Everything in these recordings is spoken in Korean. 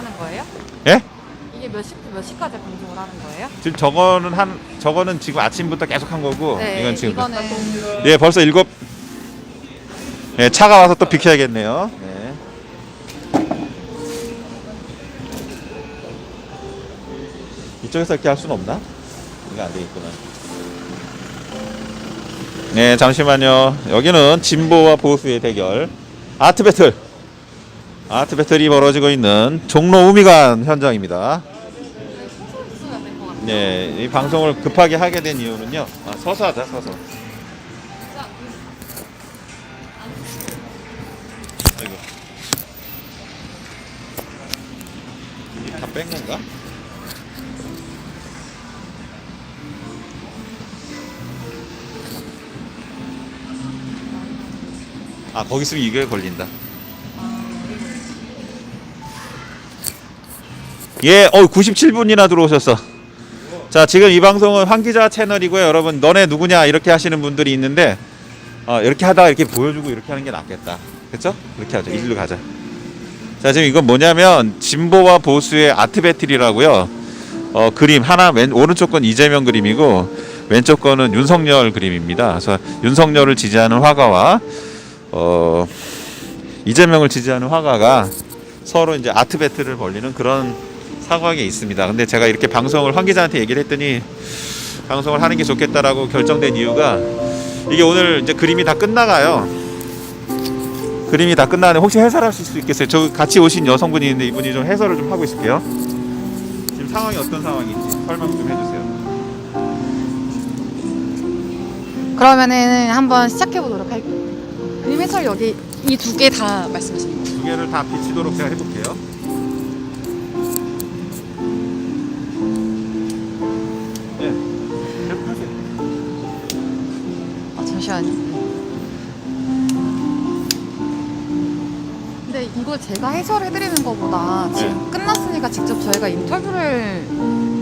하는 거예요? 예? 이게 몇 시부터 몇 시까지 방송을 하는 거예요? 지금 저거는 한 저거는 지금 아침부터 계속 한 거고 네, 이건 지금 이거는 예 벌써 일곱 예 차가 와서 또 비켜야겠네요. 네. 이쪽에서 이렇게 할 수는 없나? 이거 안 되겠구나. 네 잠시만요. 여기는 진보와 보수의 대결 아트 배틀 아트 배틀이 벌어지고 있는 종로 우미관 현장입니다. 네, 이 방송을 급하게 하게 된 이유는요. 아, 서서 하자, 서서. 아이고. 다뺀 건가? 아, 거기 있으면 이게 걸린다. 예, 어, 97분이나 들어오셨어. 자 지금 이 방송은 황기자 채널이고요. 여러분 너네 누구냐? 이렇게 하시는 분들이 있는데 어, 이렇게 하다가 이렇게 보여주고 이렇게 하는 게 낫겠다. 그쵸? 그렇게 하자 일로 가자. 자 지금 이건 뭐냐면 진보와 보수의 아트 배틀이라고요. 어, 그림 하나 왼 오른쪽 건 이재명 그림이고 왼쪽 거는 윤석열 그림입니다. 그래서 윤석열을 지지하는 화가와 어, 이재명을 지지하는 화가가 서로 이제 아트 배틀을 벌리는 그런 상황에 있습니다. 근데 제가 이렇게 방송을 황 기자한테 얘기를 했더니 방송을 하는 게 좋겠다라고 결정된 이유가 이게 오늘 이제 그림이 다 끝나가요. 그림이 다 끝나는데 혹시 해설하실 수 있겠어요? 저 같이 오신 여성분이 있는데 이분이 좀 해설을 좀 하고 있을게요. 지금 상황이 어떤 상황인지 설명 좀 해주세요. 그러면은 한번 시작해 보도록 할게요. 그림 해설 여기 이 두 개 다 말씀하시는 거예요? 두 개를 다 비치도록 제가 해볼게요. 제가 해설해드리는 것보다 지금 끝났으니까 직접 저희가 인터뷰를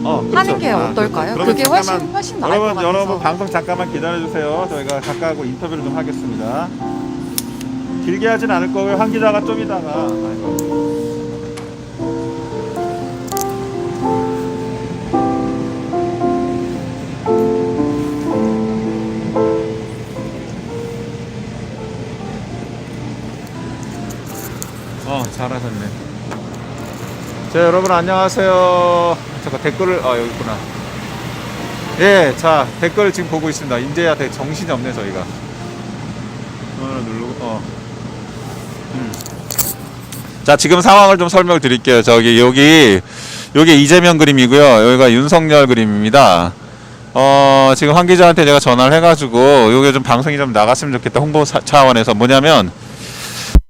어, 하는 게 아, 어떨까요? 그렇죠. 그게 그러면 훨씬 잠깐만 훨씬 나을 것 여러분 같아서. 여러분 방송 잠깐만 기다려 주세요. 저희가 작가하고 인터뷰를 좀 하겠습니다. 길게 하진 않을 거고요. 한 기자가 좀 이따가 아이고. 자 여러분 안녕하세요. 잠깐 댓글을 아 여기 있구나. 예, 자 댓글 지금 보고 있습니다. 인제야 되게 정신이 없네 저희가. 하나 누르고 어. 음. 자 지금 상황을 좀 설명을 드릴게요. 저기 여기 여기 이재명 그림이고요. 여기가 윤석열 그림입니다. 어 지금 황 기자한테 제가 전화를 해가지고 요게 좀 방송이 좀 나갔으면 좋겠다 홍보 사- 차원에서 뭐냐면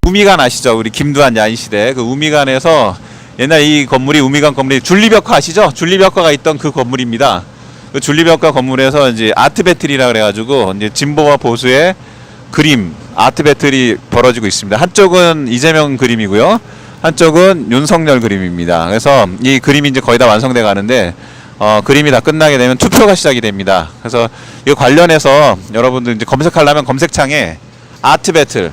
우미관 아시죠? 우리 김두한 야인 시대 그 우미관에서 옛날 이 건물이 우미관 건물이 줄리벽화 아시죠? 줄리벽화가 있던 그 건물입니다. 그 줄리벽화 건물에서 이제 아트 배틀이라 그래가지고 이제 진보와 보수의 그림 아트 배틀이 벌어지고 있습니다. 한쪽은 이재명 그림이고요. 한쪽은 윤석열 그림입니다. 그래서 이 그림이 이제 거의 다 완성돼 가는데 어, 그림이 다 끝나게 되면 투표가 시작이 됩니다. 그래서 이 관련해서 여러분들 이제 검색하려면 검색창에 아트 배틀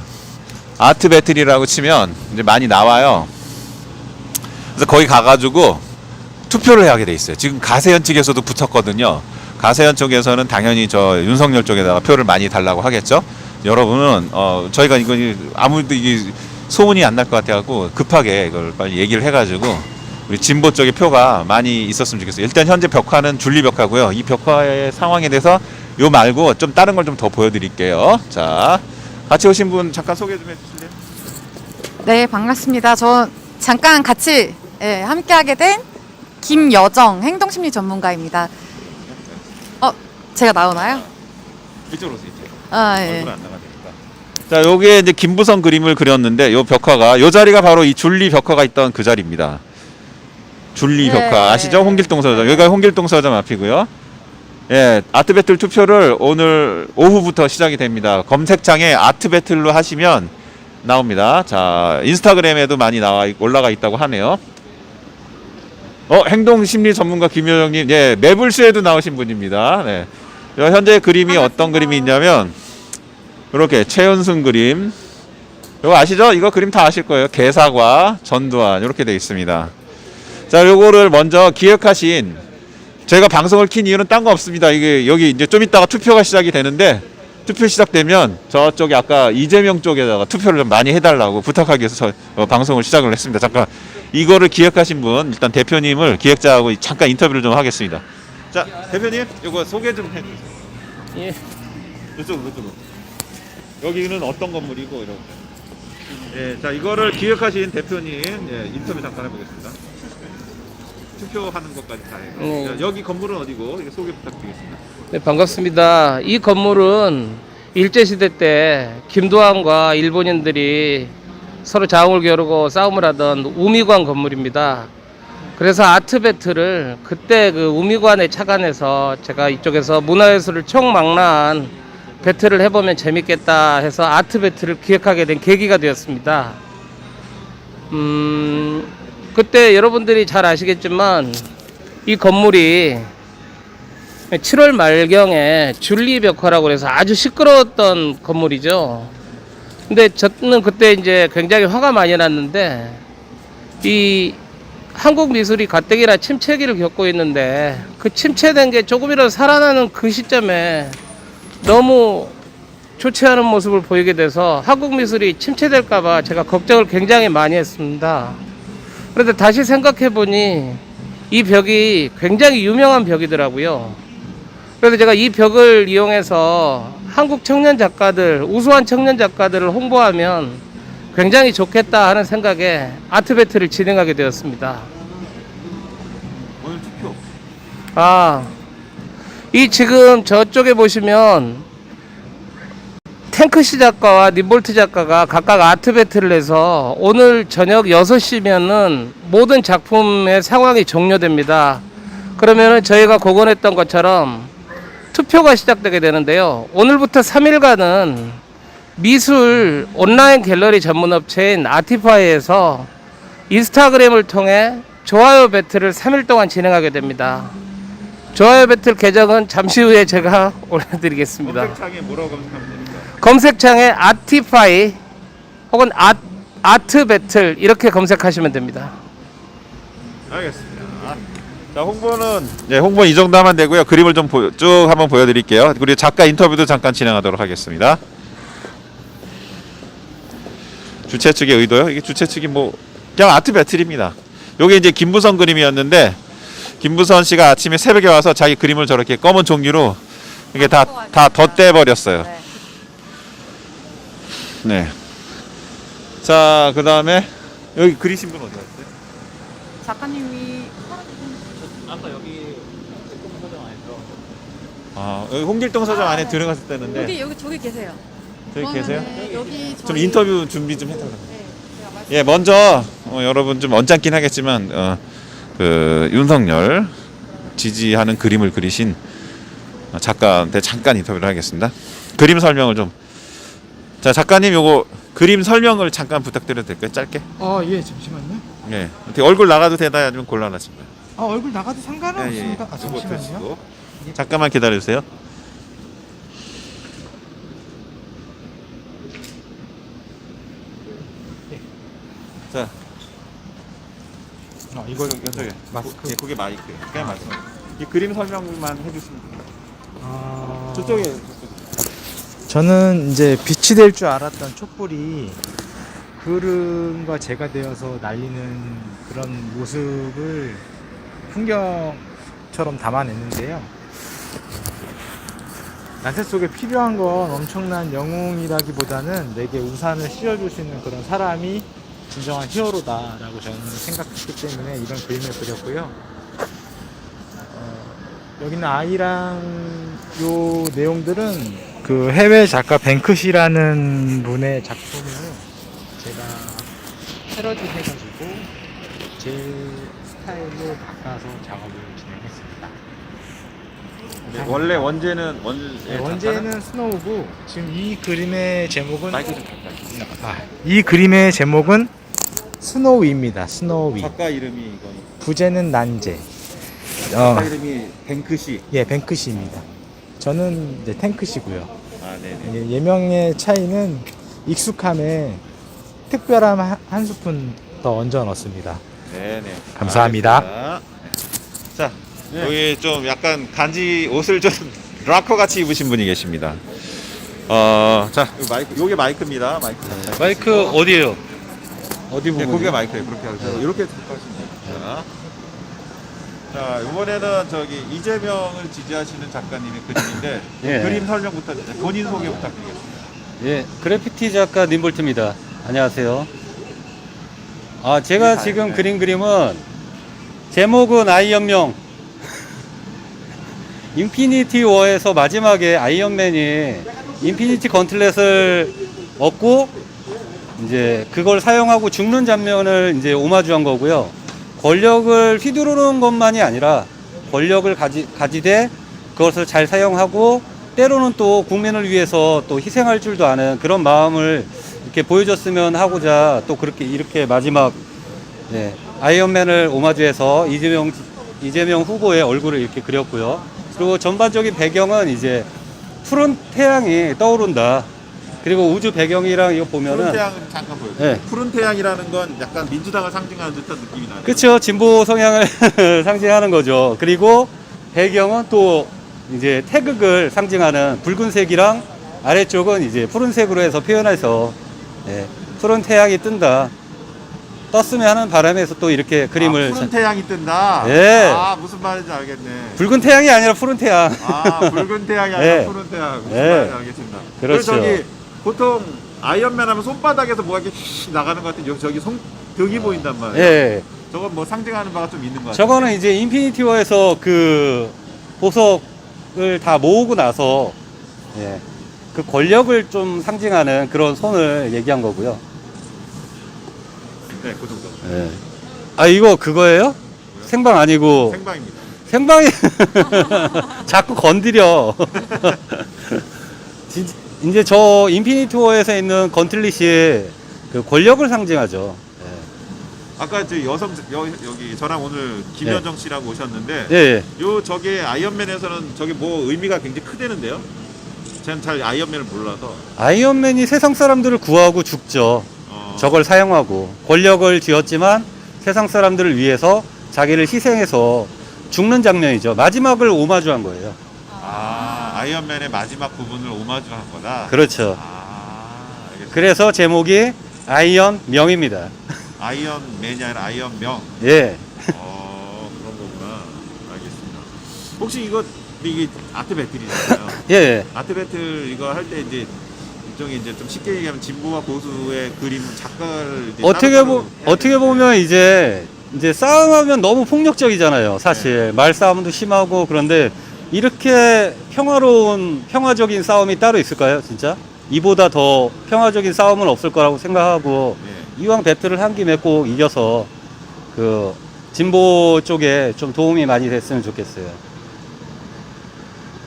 아트 배틀이라고 치면 이제 많이 나와요. 그래서 거기 가가지고 투표를 하게 돼 있어요. 지금 가세현 측에서도 붙었거든요. 가세현 쪽에서는 당연히 저 윤석열 쪽에다가 표를 많이 달라고 하겠죠. 여러분은 어 저희가 이거 아무도 이게 소문이 안 날 것 같아갖고 급하게 이걸 빨리 얘기를 해가지고 우리 진보 쪽에 표가 많이 있었으면 좋겠어요. 일단 현재 벽화는 줄리 벽화고요. 이 벽화의 상황에 대해서 요 말고 좀 다른 걸 좀 더 보여드릴게요. 자, 같이 오신 분 잠깐 소개 좀 해주실래요? 네, 반갑습니다. 저 잠깐 같이 예, 함께하게 된 김여정 행동심리 전문가입니다. 어, 제가 나오나요? 이쪽으로 오세요. 이쪽. 아, 예. 얼굴 안 나가니까. 자, 여기에 이제 김부성 그림을 그렸는데 요 벽화가 요 자리가 바로 이 줄리 벽화가 있던 그 자리입니다. 줄리 예. 벽화 아시죠? 홍길동 서점. 여기가 홍길동 서점 앞이고요. 예, 아트 배틀 투표를 오늘 오후부터 시작이 됩니다. 검색창에 아트 배틀로 하시면 나옵니다. 자, 인스타그램에도 많이 나와 있- 올라가 있다고 하네요. 어, 행동 심리 전문가 김효정님, 예, 매불쇼에도 나오신 분입니다. 네. 여- 현재 그림이 어떤 그림이 있냐면 이렇게 최연승 그림. 이거 아시죠? 이거 그림 다 아실 거예요. 개사과, 전두환 이렇게 돼 있습니다. 자, 요거를 먼저 기획하신 저희가 방송을 킨 이유는 딴 거 없습니다. 이게 여기 이제 좀 이따가 투표가 시작이 되는데 투표 시작되면 저쪽에 아까 이재명 쪽에다가 투표를 좀 많이 해달라고 부탁하기 위해서 저, 어, 방송을 시작을 했습니다. 잠깐 이거를 기획하신 분 일단 대표님을 기획자하고 잠깐 인터뷰를 좀 하겠습니다. 자 대표님 이거 소개 좀 해주세요. 예. 이쪽으로 이쪽으로. 여기는 어떤 건물이고 이런. 예, 자 이거를 기획하신 대표님 예, 인터뷰 잠깐 해보겠습니다. 투표하는 것까지 다 해요. 네. 자, 여기 건물은 어디고 이거 소개 부탁드리겠습니다. 네, 반갑습니다. 이 건물은 일제시대 때 김도환과 일본인들이 서로 자웅을 겨루고 싸움을 하던 우미관 건물입니다. 그래서 아트 배틀을 그때 그 우미관에 착안해서 제가 이쪽에서 문화예술을 총망라한 배틀을 해보면 재밌겠다 해서 아트 배틀을 기획하게 된 계기가 되었습니다. 음, 그때 여러분들이 잘 아시겠지만 이 건물이 7월 말경에 줄리 벽화라고 해서 아주 시끄러웠던 건물이죠. 근데 저는 그때 이제 굉장히 화가 많이 났는데 이 한국 미술이 가뜩이나 침체기를 겪고 있는데 그 침체된 게 조금이라도 살아나는 그 시점에 너무 좋지 않은 모습을 보이게 돼서 한국 미술이 침체될까봐 제가 걱정을 굉장히 많이 했습니다. 그런데 다시 생각해 보니 이 벽이 굉장히 유명한 벽이더라고요. 그래서 제가 이 벽을 이용해서 한국 청년 작가들, 우수한 청년 작가들을 홍보하면 굉장히 좋겠다 하는 생각에 아트 배틀을 진행하게 되었습니다. 오늘 투표. 아, 이 지금 저쪽에 보시면 탱크시 작가와 님볼트 작가가 각각 아트 배틀을 해서 오늘 저녁 6시면은 모든 작품의 상황이 종료됩니다. 그러면은 저희가 고건했던 것처럼 투표가 시작되게 되는데요. 오늘부터 3일간은 미술 온라인 갤러리 전문 업체인 아티파이에서 인스타그램을 통해 좋아요 배틀을 3일 동안 진행하게 됩니다. 좋아요 배틀 계정은 잠시 후에 제가 올려드리겠습니다. 검색창에 뭐라고 검색하면 됩니까? 검색창에 아티파이 혹은 아, 아트 배틀 이렇게 검색하시면 됩니다. 알겠습니다. 자 홍보는 예 홍보 이 정도 하면 되고요. 그림을 좀 쭉 한번 보여드릴게요. 그리고 작가 인터뷰도 잠깐 진행하도록 하겠습니다. 주최 측의 의도요? 이게 주최 측이 뭐 그냥 아트 배틀입니다. 요게 이제 김부선 그림이었는데 김부선 씨가 아침에 새벽에 와서 자기 그림을 저렇게 검은 종이로 이게 다 다 덧대 버렸어요. 네. 네. 자 그다음에 여기 그리신 분 어디 갔어요? 작가님이 아까 여기 서점 안에 들어. 아 여기 홍길동 서점 아, 안에 네. 들어갔을 때는데 여기 여기 저기 계세요. 저기 계세요? 그러면은 여기 좀 저희- 인터뷰 준비 좀 해달라고. 네, 제가 말씀- 예 먼저 어, 여러분 좀 언짢긴 하겠지만 어, 그 윤석열 지지하는 그림을 그리신 어, 작가한테 잠깐 인터뷰를 하겠습니다. 그림 설명을 좀. 자 작가님 요거 그림 설명을 잠깐 부탁드려도 될까요? 짧게. 아, 예, 잠시만요. 예. 어떻게 얼굴 나가도 되나요? 아니면 곤란하신가요? 아, 얼굴 나가도 상관은 예, 예, 예. 없습니다. 아, 요거 잠시만요. 드시고. 잠깐만 기다려 주세요. 자, 아, 이걸 저기 마스크. 예, 그게 마이크. 그냥 말씀. 이 그림 설명만 해주시면 돼요. 아, 저쪽에 저는 이제 빛이 될 줄 알았던 촛불이 구름과 재가 되어서 날리는 그런 모습을 풍경처럼 담아냈는데요. 난세 속에 필요한 건 엄청난 영웅이라기보다는 내게 우산을 씌워줄 수 있는 그런 사람이 진정한 히어로다라고 저는 생각했기 때문에 이런 그림을 그렸고요. 어, 여기는 아이랑 요 내용들은 그 해외 작가 뱅크시라는 분의 작품을 제가 패러디 해가지고 제 스타일로 바꿔서 작업을 진행했습니다. 네, 원래 원제는 원 네, 원제는 스노우고 지금 이 그림의 제목은 마이크 좀 갖다 아, 이 그림의 제목은 스노우입니다. 스노우이. 작가 이름이 이거. 부제는 난제. 작가 어, 이름이 뱅크시. 예, 뱅크시입니다. 저는 이제 탱크시고요. 아, 네, 네. 예, 예명의 차이는 익숙함에 특별함 한- 한 스푼 더 얹어 넣습니다. 네네. 감사합니다. 알겠습니다. 네. 자, 여기 좀 약간 간지 옷을 좀 락커 같이 입으신 분이 계십니다. 어, 자, 요 마이크, 요게 마이크입니다. 마이크. 마이크 어디에요? 어디 네, 부분? 그게 마이크예요. 그렇게 하세요. 이렇게 하시면 됩니다. 자, 이번에는 저기 이재명을 지지하시는 작가님의 그림인데 예. 그림 설명부터 본인 소개 부탁드리겠습니다. 예, 그래피티 작가 님볼트입니다. 안녕하세요. 아, 제가 네, 지금 네. 그린 그림은 제목은 아이언명. 인피니티 워에서 마지막에 아이언맨이 인피니티 건틀렛을 얻고 이제 그걸 사용하고 죽는 장면을 이제 오마주한 거고요. 권력을 휘두르는 것만이 아니라 권력을 가지, 가지되 그것을 잘 사용하고 때로는 또 국민을 위해서 또 희생할 줄도 아는 그런 마음을 이렇게 보여줬으면 하고자 또 그렇게 이렇게 마지막 네, 아이언맨을 오마주해서 이재명 이재명 후보의 얼굴을 이렇게 그렸고요. 그리고 전반적인 배경은 이제 푸른 태양이 떠오른다. 그리고 우주 배경이랑 이거 푸른 보면은 태양은 잠깐 보여주세요. 네. 푸른 태양이라는 건 약간 민주당을 상징하는 듯한 느낌이 나요. 그렇죠. 진보 성향을 상징하는 거죠. 그리고 배경은 또 이제 태극을 상징하는 붉은색이랑 아래쪽은 이제 푸른색으로 해서 표현해서 예, 푸른 태양이 뜬다. 떴으면 하는 바람에서 또 이렇게 그림을 아, 푸른 태양이 뜬다. 예. 아 무슨 말인지 알겠네. 붉은 태양이 아니라 푸른 태양. 아 붉은 태양이 아니라 예. 푸른 태양. 무슨 예. 말인지 알겠습니다. 그렇죠. 저기 보통 아이언맨 하면 손바닥에서 뭐가 이렇게 휙 나가는 것 같은 요 저기 손 등이 보인단 말이에요. 예. 저건 뭐 상징하는 바가 좀 있는 것 같아요. 저거는 이제 인피니티 워에서 그 보석을 다 모으고 나서 예, 그 권력을 좀 상징하는 그런 손을 얘기한 거고요. 네, 그 정도. 예. 아 이거 그거예요? 생방 아니고 생방입니다. 생방이 자꾸 건드려. 진- 이제 저 인피니티 워에서 있는 건틀릿이 그 권력을 상징하죠. 아까 저 여성 여, 여기 저랑 오늘 김현정 씨라고 오셨는데 예. 예. 요 저게 아이언맨에서는 저게 뭐 의미가 굉장히 크대는데요. 저는 잘 아이언맨을 몰라서 아이언맨이 세상 사람들을 구하고 죽죠. 어, 저걸 사용하고 권력을 쥐었지만 세상 사람들을 위해서 자기를 희생해서 죽는 장면이죠. 마지막을 오마주한 거예요. 아 아이언맨의 마지막 부분을 오마주한 거다. 그렇죠. 아 알겠습니다. 그래서 제목이 아이언 명입니다. 아이언맨이 아니라 아이언명. 예. 어 그런 거구나. 알겠습니다. 혹시 이거 이게 아트 배틀이잖아요. 예. 아트 배틀 이거 할 때 이제 일종의 이제 좀 쉽게 얘기하면 진보와 보수의 그림 작가를 이제 어떻게 따로따로 보 해야 어떻게 되는데 보면 이제 이제 싸움하면 너무 폭력적이잖아요. 사실 말싸움도 심하고 그런데 이렇게 평화로운 평화적인 싸움이 따로 있을까요? 진짜 이보다 더 평화적인 싸움은 없을 거라고 생각하고 예. 이왕 배틀을 한 김에 꼭 이겨서 그 진보 쪽에 좀 도움이 많이 됐으면 좋겠어요.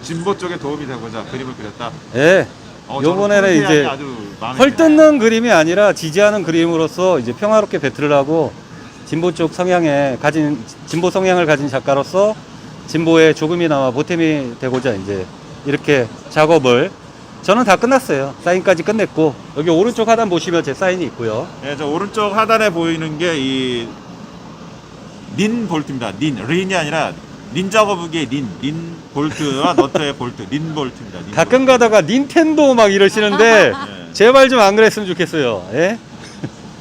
진보 쪽에 도움이 되고자 그림을 그렸다. 예. 어, 저는 요번에는 태양이 이제 아주 마음에 헐 드네요. 뜯는 그림이 아니라 지지하는 그림으로서 이제 평화롭게 배틀을 하고 진보 쪽 성향에 가진 진보 성향을 가진 작가로서 진보에 조금이나마 보탬이 되고자 이제 이렇게 작업을 저는 다 끝났어요. 사인까지 끝냈고 여기 오른쪽 하단 보시면 제 사인이 있고요. 네, 저 오른쪽 하단에 보이는 게 이 닌 볼트입니다. 닌, 린이 아니라 닌자 거북이의 닌, 닌 볼트와 너트의 볼트, 닌 볼트입니다. 닌 가끔 가다가 닌텐도 막 이러시는데 볼트. 네. 제발 좀 안 그랬으면 좋겠어요. 예?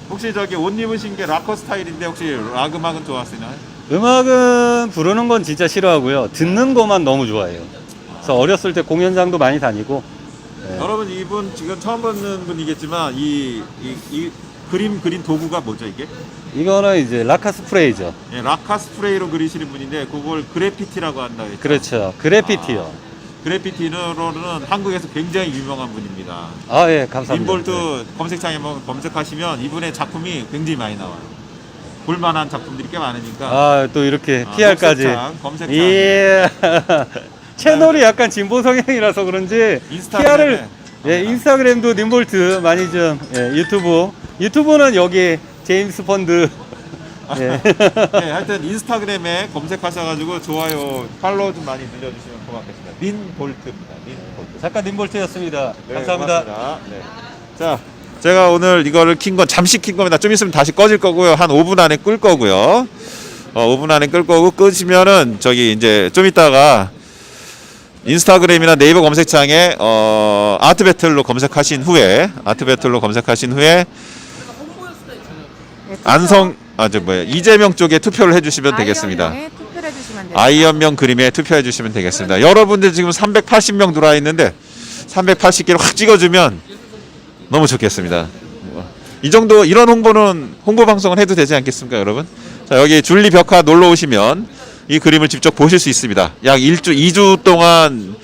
혹시 저기 옷 입으신 게 락커 스타일인데 혹시 락 음악은 좋아하시나요? 음악은 부르는 건 진짜 싫어하고요. 듣는 것만 너무 좋아해요. 그래서 어렸을 때 공연장도 많이 다니고 네. 여러분 이분 지금 처음 보는 분이겠지만 이, 이, 이 그림 그린 도구가 뭐죠 이게? 이거는 이제 라카 스프레이죠. 예, 라카 스프레이로 그리시는 분인데 그걸 그래피티라고 한다 했죠. 그렇죠. 그래피티요. 그래피티로는 한국에서 굉장히 유명한 분입니다. 아, 예, 감사합니다. 인볼트 검색창에 한번 검색하시면 이분의 작품이 굉장히 많이 나와요. 볼만한 작품들이 꽤 많으니까. 아, 또 이렇게 아, PR까지. 녹색창, 검색창. 예. 채널이 약간 진보 성향이라서 그런지 PR을 예, 인스타그램도 님볼트 많이 좀 예, 유튜브 유튜브는 여기 제임스 펀드 예. 네, 하여튼 인스타그램에 검색하셔가지고 좋아요, 팔로우 좀 많이 눌러주시면 고맙겠습니다. 닌 볼트입니다. 닌 볼트. 작가 님볼트였습니다. 네, 감사합니다. 고맙습니다. 네. 자, 제가 오늘 이거를 킨 건 잠시 킨 겁니다. 좀 있으면 다시 꺼질 거고요. 한 5분 안에 끌 거고요. 어, 5분 안에 끌 거고 끄시면은 저기 이제 좀 있다가 인스타그램이나 네이버 검색창에 어, 아트 배틀로 검색하신 후에 아트 배틀로 검색하신 후에 안성 아저 뭐야 이재명 쪽에 투표를 해주시면 되겠습니다. 아이언명에 투표를 해주시면 돼요. 아이언명 그림에 투표해 주시면 되겠습니다. 여러분들 지금 380명 들어와 있는데 380개를 확 찍어주면 너무 좋겠습니다. 이 정도 이런 홍보는 홍보 방송을 해도 되지 않겠습니까, 여러분? 자 여기 줄리 벽화 놀러 오시면 이 그림을 직접 보실 수 있습니다. 약 1주, 2주 동안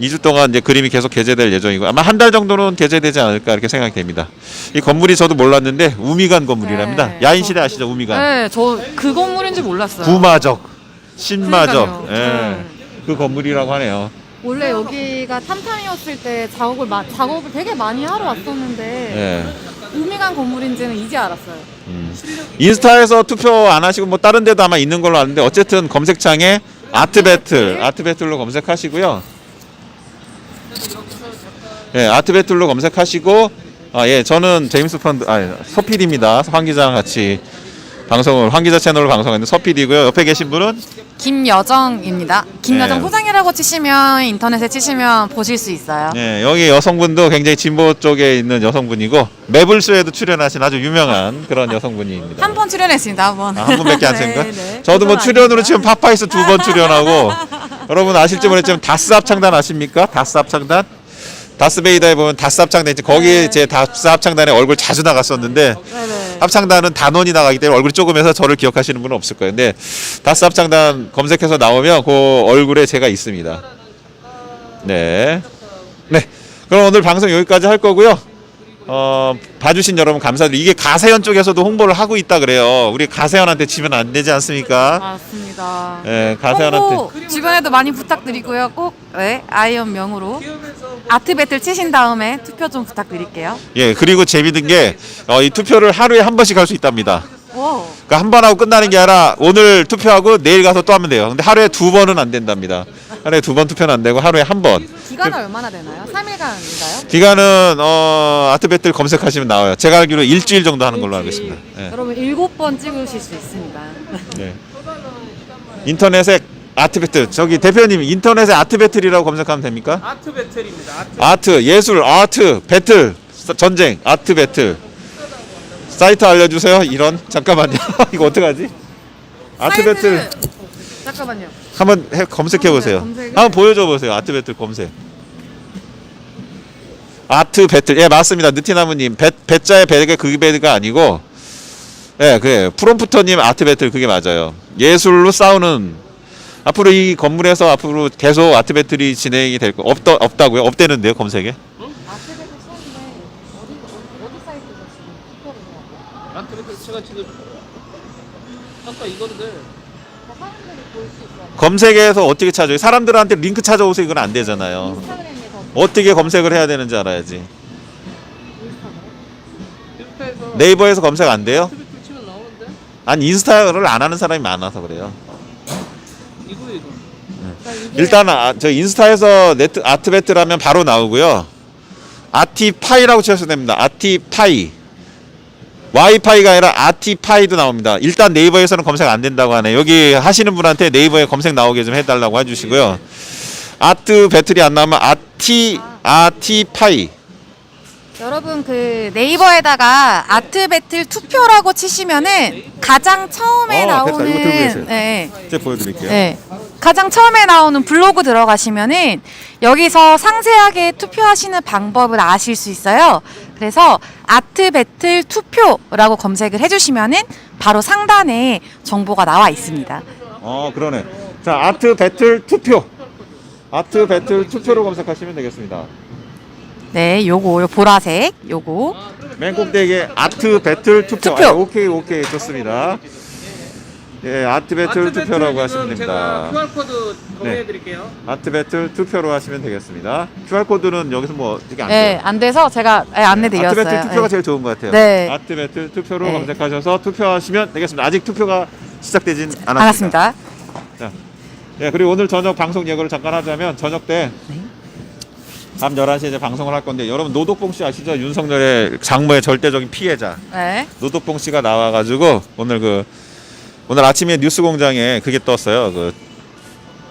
2주 동안 이제 그림이 계속 게재될 예정이고 아마 한 달 정도는 게재되지 않을까 이렇게 생각이 됩니다. 이 건물이 저도 몰랐는데 우미관 건물이랍니다. 네, 야인 저- 시대 아시죠, 우미관? 네, 저 그 건물인지 몰랐어요. 구마적, 신마적, 그러니까요. 예, 네. 그 건물이라고 하네요. 원래 여기가 탐탐이었을 때 작업을 마, 작업을 되게 많이 하러 왔었는데 예. 우미관 건물인지는 이제 알았어요. 음. 인스타에서 투표 안 하시고 뭐 다른 데도 아마 있는 걸로 아는데 어쨌든 검색창에 아트 배틀, 아트 배틀로 검색하시고요. 예, 아트 배틀로 검색하시고 아, 예, 저는 제임스 펀드 아, 서PD입니다. 황 기자랑 같이 방송을 황 기자 채널로 방송하는데 서PD고요. 옆에 계신 분은 김여정입니다. 김여정 네. 포장이라고 치시면 인터넷에 치시면 보실 수 있어요. 예, 여기 여성분도 굉장히 진보 쪽에 있는 여성분이고 매블쇼에도 출연하신 아주 유명한 그런 여성분입니다. 한 번 출연했습니다. 한 번. 아, 한 분밖에 안 네, 쓴가? 네. 저도 뭐 그건 출연으로 아닙니다. 지금 파파이스 두 번 출연하고 여러분 아실지 모르겠지만 다스 합창단 아십니까? 다스 합창단? 다스베이더에 보면 다스 합창단 있지 거기에 네. 제 다스 합창단의 얼굴 자주 나갔었는데 네네. 합창단은 단원이 나가기 때문에 얼굴이 조금해서 저를 기억하시는 분은 없을 거예요. 근데 다스 합창단 검색해서 나오면 그 얼굴에 제가 있습니다. 네. 네. 그럼 오늘 방송 여기까지 할 거고요. 어, 봐주신 여러분 감사드리고 이게 가세현 쪽에서도 홍보를 하고 있다 그래요. 우리 가세현한테 지면 안 되지 않습니까? 맞습니다. 예, 가세현한테. 홍보 주변에도 많이 부탁드리고요. 꼭 네, 아이언 명으로 아트 배틀 치신 다음에 투표 좀 부탁드릴게요. 예, 그리고 재밌는 게, 어, 이 투표를 하루에 한 번씩 할 수 있답니다. 오. 그러니까 한 번 하고 끝나는 게 아니라 오늘 투표하고 내일 가서 또 하면 돼요. 근데 하루에 두 번은 안 된답니다. 하루에 두 번 투표는 안 되고 하루에 한 번. 기간은 얼마나 되나요? 3일간인가요? 기간은 어, 아트 배틀 검색하시면 나와요. 제가 알기로 일주일 정도 하는 걸로 알고 있습니다. 예. 여러분 일곱 번 찍으실 수 있습니다. 네. 인터넷에 아트 배틀 저기 대표님 인터넷에 아트 배틀이라고 검색하면 됩니까? 아트 배틀입니다. 아트. 아트 예술 아트 배틀 서- 전쟁 아트 배틀 사이트 알려주세요. 이런. 잠깐만요. 이거 어떡하지? 아트 사이트- 배틀. 잠깐만요. 한번 해, 검색해 보세요. 검색을- 한번 보여줘 보세요. 아트 배틀 검색. 아트 배틀. 예 맞습니다. 느티나무님. 배, 배자의 배가 그 배가 아니고. 예 그래 프롬프터님 아트 배틀 그게 맞아요. 예술로 싸우는. 앞으로 이 건물에서 앞으로 계속 아트 배틀이 진행이 될 거 없다 없다고요? 없대는데요 검색에 아트 배틀 치는데 어디 어디 사이트에서 지금 투표를 해요? 아트 배틀 제가 지금 아까 이건데 사람들이 볼 수 있어요. 검색에서 어떻게 찾아요? 사람들한테 링크 찾아오세요 이건 안 되잖아요. 인스타그램에서 어떻게 검색을 해야 되는지 알아야지. 인스타에서 네이버에서 검색 안 돼요? 치면 나오는데 아니 인스타를 안 하는 사람이 많아서 그래요. 이거 이거. 그러니까 이게 일단 아, 저 인스타에서 네트 아트 배틀 하면 바로 나오고요. 아티파이라고 치셔도 됩니다. 아티파이. 와이파이가 아니라 아티파이도 나옵니다. 일단 네이버에서는 검색 안 된다고 하네. 여기 하시는 분한테 네이버에 검색 나오게 좀 해달라고 해주시고요. 아트 배틀이 안 나오면 아티 아티파이. 여러분 그 네이버에다가 아트 배틀 투표라고 치시면은 가장 처음에 어, 됐다. 이거 나오는 들고 계세요. 네, 이제 보여드릴게요. 네. 가장 처음에 나오는 블로그 들어가시면은 여기서 상세하게 투표하시는 방법을 아실 수 있어요. 그래서 아트 배틀 투표라고 검색을 해주시면은 바로 상단에 정보가 나와 있습니다. 어 그러네. 자 아트 배틀 투표. 아트 배틀 투표로 검색하시면 되겠습니다. 네, 요거 요 보라색 요거 맨 꼭대기에 아트 배틀 투표. 투표. 아, 오케이 오케이 좋습니다. 예 아트 배틀 아트 투표라고 하시면 제가 됩니다. QR 코드 공유해 드릴게요. 아트 배틀 투표로 하시면 되겠습니다. QR 코드는 여기서 뭐 어떻게 안 네, 돼요? 안 돼서 제가 네, 안내 드렸어요. 아트 배틀 투표가 네. 제일 좋은 것 같아요. 네. 아트 배틀 투표로 네. 검색하셔서 투표하시면 되겠습니다. 아직 투표가 시작되진 않았습니다. 반갑습니다. 예, 그리고 오늘 저녁 방송 예고를 잠깐 하자면 저녁 때 밤 11시에 이제 방송을 할 건데 여러분 노덕봉 씨 아시죠? 윤석열의 장모의 절대적인 피해자 네. 노덕봉 씨가 나와가지고 오늘 그 오늘 아침에 뉴스공장에 그게 떴어요. 그,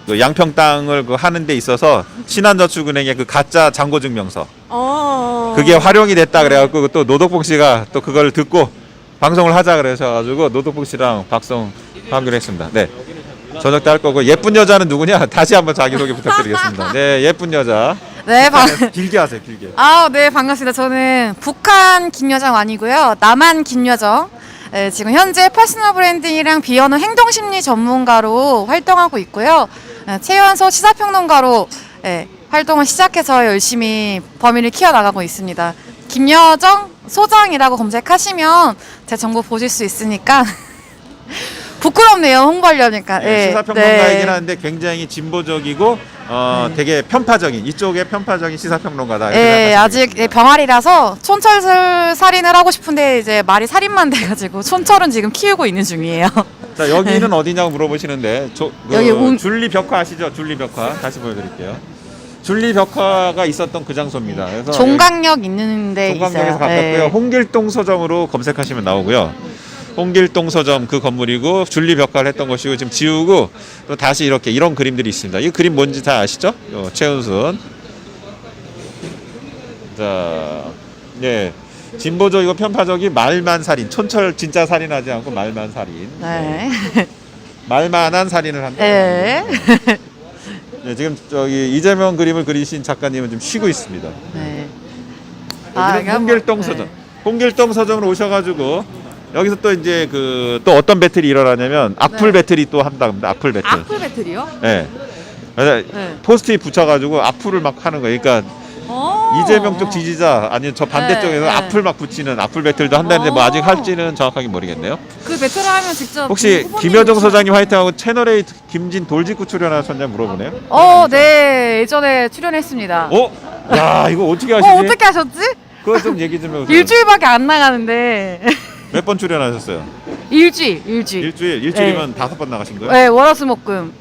그 양평 땅을 그 하는 데 있어서 신한저축은행의 그 가짜 잔고 증명서 어. 그게 활용이 됐다 그래갖고 또 노덕봉 씨가 또 그걸 듣고 방송을 하자 그래서가지고 노덕봉 씨랑 방송하기로 했습니다. 네. 저녁 때 할 거고 예쁜 여자는 누구냐? 다시 한번 자기소개 부탁드리겠습니다. 네, 예쁜 여자. 네, 방. 길게 하세요, 길게. 아, 네, 반갑습니다. 저는 북한 김여정 아니고요. 남한 김여정. 네, 지금 현재 퍼스널 브랜딩이랑 비언어 행동 심리 전문가로 활동하고 있고요. 네, 최연소 시사평론가로 네, 활동을 시작해서 열심히 범위를 키워나가고 있습니다. 김여정 소장이라고 검색하시면 제 정보 보실 수 있으니까 부끄럽네요 홍보하려니까 네, 네, 시사평론가이긴 네. 한데 굉장히 진보적이고 어, 되게 편파적인 이쪽에 편파적인 시사평론가다. 이렇게 예, 생각하시면 아직 되겠습니다. 예, 병아리라서 촌철 살인을 하고 싶은데 이제 말이 살인만 돼가지고 촌철은 지금 키우고 있는 중이에요. 자 여기는 어디냐고 물어보시는데 저, 그 여기 운- 줄리 벽화 아시죠? 줄리 벽화 다시 보여드릴게요. 줄리 벽화가 있었던 그 장소입니다. 그래서 종강역 있는 데 여기 종강역에서 있어요. 가깝고요. 예. 홍길동 서점으로 검색하시면 나오고요. 홍길동 서점 그 건물이고 줄리 벽화를 했던 것이고 지금 지우고 또 다시 이렇게 이런 그림들이 있습니다. 이 그림 뭔지 다 아시죠? 요, 최은순. 자, 예. 진보적이고 편파적인 말만 살인. 촌철 진짜 살인하지 않고 말만 살인. 네. 말만한 살인을 한다. 예. 네, 지금 저기 이재명 그림을 그리신 작가님은 좀 쉬고 있습니다. 네. 이게 뭐- 홍길동 네. 서점. 홍길동 서점으로 오셔가지고 여기서 또 이제 그 또 어떤 배틀이 일어나냐면 악플 네. 배틀이 또 한답니다. 악플 배틀. 악플 배틀이요? 예. 그래서 네. 포스트잇 붙여가지고 악플을 막 하는 거예요. 그러니까 어. 이재명 쪽 지지자 아니면 저 반대쪽에서 네, 네. 악플 막 붙이는 악플 배틀도 한다는데 뭐 어. 아직 할지는 정확하게 모르겠네요. 그 배틀을 하면 직접 혹시 후보님 김여정 소장님 화이팅하고 채널A 김진 돌직구 출연하셨냐 물어보네요. 어, 네. 예전에 출연했습니다. 어? 야 이거 어떻게 하시지? 어, 어떻게 하셨지? 그거 좀 얘기 좀 해보세요. 일주일밖에 안 나가는데 몇 번 출연하셨어요? 일주일, 일주일. 일주일 일주일이면 다섯 번 나가신 거예요? 네, 월화수목금.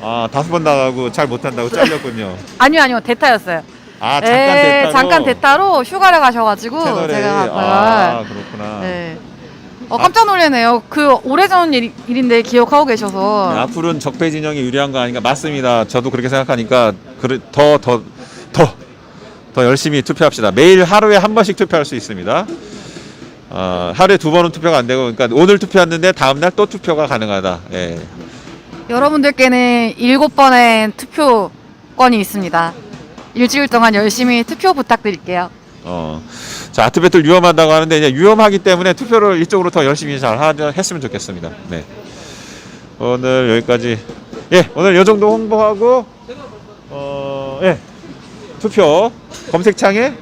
아 다섯 번 나가고 잘 못한다고 잘렸군요. 아니요, 아니요, 대타였어요. 아 잠깐 예, 됐다고. 잠깐 대타로 휴가를 가셔가지고 채널에 제가 아 그렇구나. 네. 어 깜짝 놀라네요. 그 오래전 일, 일인데 기억하고 계셔서. 네, 앞으로는 적폐 진영이 유리한 거 아닌가 맞습니다. 저도 그렇게 생각하니까 더더 더더 열심히 투표합시다. 매일 하루에 한 번씩 투표할 수 있습니다. 어, 하루에 두 번은 투표가 안 되고 그러니까 오늘 투표했는데 다음 날 또 투표가 가능하다. 예. 여러분들께는 일곱 번의 투표권이 있습니다. 일주일 동안 열심히 투표 부탁드릴게요. 어. 자, 아트 배틀 위험하다고 하는데 이제 위험하기 때문에 투표를 이쪽으로 더 열심히 잘 하려 했으면 좋겠습니다. 네. 오늘 여기까지. 예, 오늘 요 정도 홍보하고 어, 예. 투표 검색창에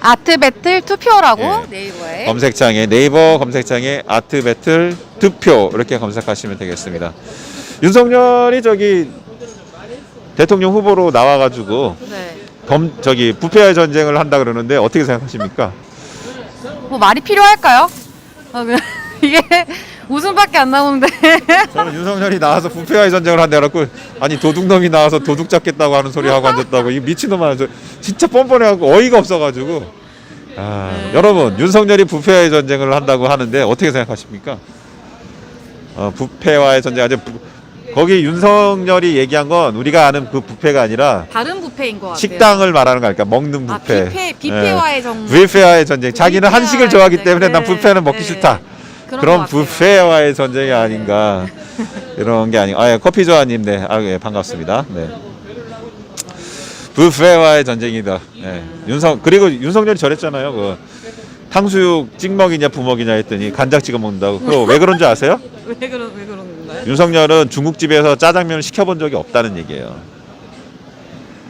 아트 배틀 투표라고 예. 네이버에. 검색창에 네이버 검색창에 아트 배틀 투표 이렇게 검색하시면 되겠습니다. 윤석열이 저기 대통령 후보로 나와가지고 네. 검 저기 부패의 전쟁을 한다 그러는데 어떻게 생각하십니까? 뭐 말이 필요할까요? 어, 그- 이게 웃음밖에 안 나오는데. 저는 윤석열이 나와서 부패와의 전쟁을 한다 그래갖고 아니 도둑놈이 나와서 도둑 잡겠다고 하는 소리 하고 앉았다고 이 미친놈 소 진짜 뻔뻔해갖고 어이가 없어가지고 아 여러분 윤석열이 부패와의 전쟁을 한다고 하는데 어떻게 생각하십니까? 어, 부패와의 전쟁 아주 부- 거기 윤석열이 얘기한 건 우리가 아는 그 부패가 아니라 다른 부패인 것 같아요. 식당을 말하는 거니까 먹는 아, 부패. 뷔페, 뷔페와의 정. 예. 뷔페와의 전쟁. 자기는 뷔페와의 한식을 좋아하기 전쟁. 때문에 난 네, 뷔페는 먹기 네. 싫다. 그런 그런. 뷔페와의 전쟁이 아닌가 이런 게 아닌가. 아, 예, 커피 조아님, 네, 아, 예, 반갑습니다. 네. 뷔페와의 전쟁이다. 네. 윤석 그리고 윤석열이 저랬잖아요. 그 탕수육 찍먹이냐 부먹이냐 했더니 간장 찍어 먹는다고. 그거 왜 그런 줄 아세요? 왜 그런 왜 그런 건가요? 윤석열은 중국집에서 짜장면을 시켜본 적이 없다는 얘기예요.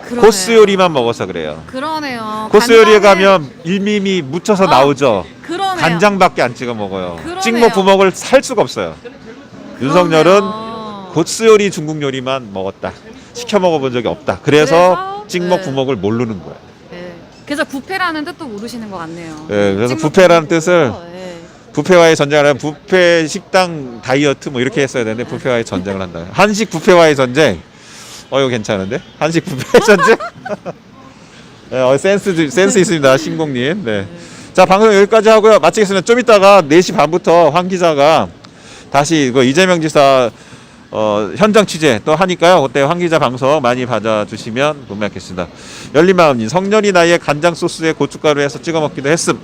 그러네요. 코스 요리만 먹어서 그래요. 그러네요. 코스 요리에 간장을- 가면 일미미 묻혀서 어, 나오죠. 그 간장밖에 안 찍어 먹어요. 그러네요. 찍먹 부먹을 살 수가 없어요. 윤석열은 그러네요. 코스 요리 중국 요리만 먹었다. 시켜 먹어본 적이 없다. 그래서 그래서? 찍먹 네. 부먹을 모르는 거야. 네. 그래서 부패라는 뜻도 모르시는 것 같네요. 예, 그래서 찍먹 부패라는 부패. 뜻을 네. 부패와의 전쟁을 하면 부패 식당 다이어트 뭐 이렇게 했어야 되는데 부패와의 전쟁을 한다. 한식 부패와의 전쟁. 어 이거 괜찮은데? 한식 부패 전쟁? 네, 어, 센스 센스 있습니다 신공님. 네. 자 방송 여기까지 하고요 마치겠습니다. 좀 이따가 4시 반부터 황 기자가 다시 그 이재명 지사 어, 현장 취재 또 하니까요. 그때 황 기자 방송 많이 받아주시면 고맙겠습니다. 열린마음님 성년이 나이에 간장 소스에 고춧가루 해서 찍어 먹기도 했음.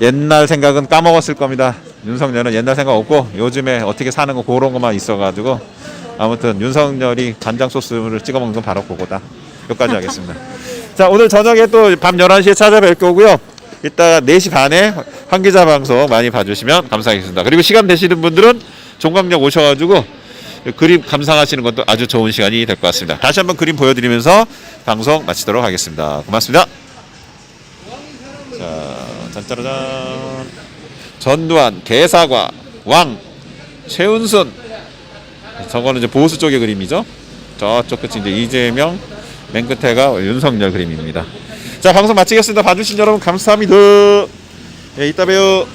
옛날 생각은 까먹었을 겁니다. 윤석열은 옛날 생각 없고 요즘에 어떻게 사는 거 그런 것만 있어가지고 아무튼 윤석열이 간장 소스를 찍어 먹는 건 바로 그거다. 여기까지 하겠습니다. 자 오늘 저녁에 또 밤 11시에 찾아뵐 거고요. 이따 4시 반에 황 기자 방송 많이 봐주시면 감사하겠습니다. 그리고 시간 되시는 분들은 종강역 오셔가지고 그림 감상하시는 것도 아주 좋은 시간이 될 것 같습니다. 다시 한번 그림 보여드리면서 방송 마치도록 하겠습니다. 고맙습니다. 자, 짠짜라짠. 전두환, 개사과, 왕, 최은순. 저거는 이제 보수 쪽의 그림이죠. 저쪽 끝이 이제 이재명, 맨 끝에가 윤석열 그림입니다. 자, 방송 마치겠습니다. 봐주신 여러분 감사합니다. 예, 이따 봬요.